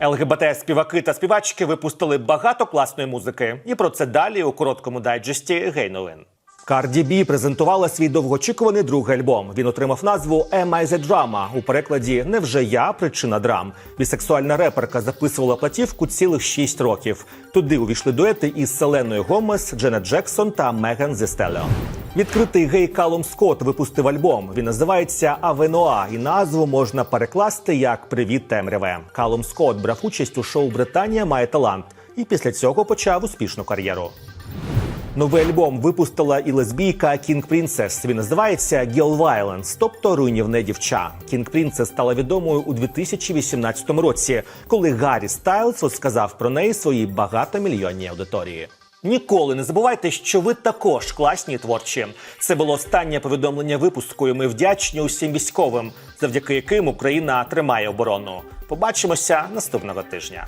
ЛГБТ-співаки та співачки випустили багато класної музики. І про це далі у короткому дайджесті гей новин. Карді Бі презентувала свій довгоочікуваний другий альбом. Він отримав назву «Am I the Drama» у перекладі Невже я причина драм. Бісексуальна реперка записувала платівку цілих шість років. Туди увійшли дуети із Селеною Гомес, Дженет Джексон та Меган Зестелео. Відкритий гей Калум Скотт випустив альбом. Він називається Авеноа, і назву можна перекласти як Привіт темряве. Калум Скотт брав участь у шоу Британія має талант і після цього почав успішну кар'єру. Новий альбом випустила і лесбійка King Princess. Він називається Girl Violence, тобто руйнівне дівча. King Princess стала відомою у 2018 році, коли Гаррі Стайлз розказав про неї своїй багатомільйонній аудиторії. Ніколи не забувайте, що ви також класні творчі. Це було останнє повідомлення випуску. і Ми вдячні усім військовим, завдяки яким Україна тримає оборону. Побачимося наступного тижня.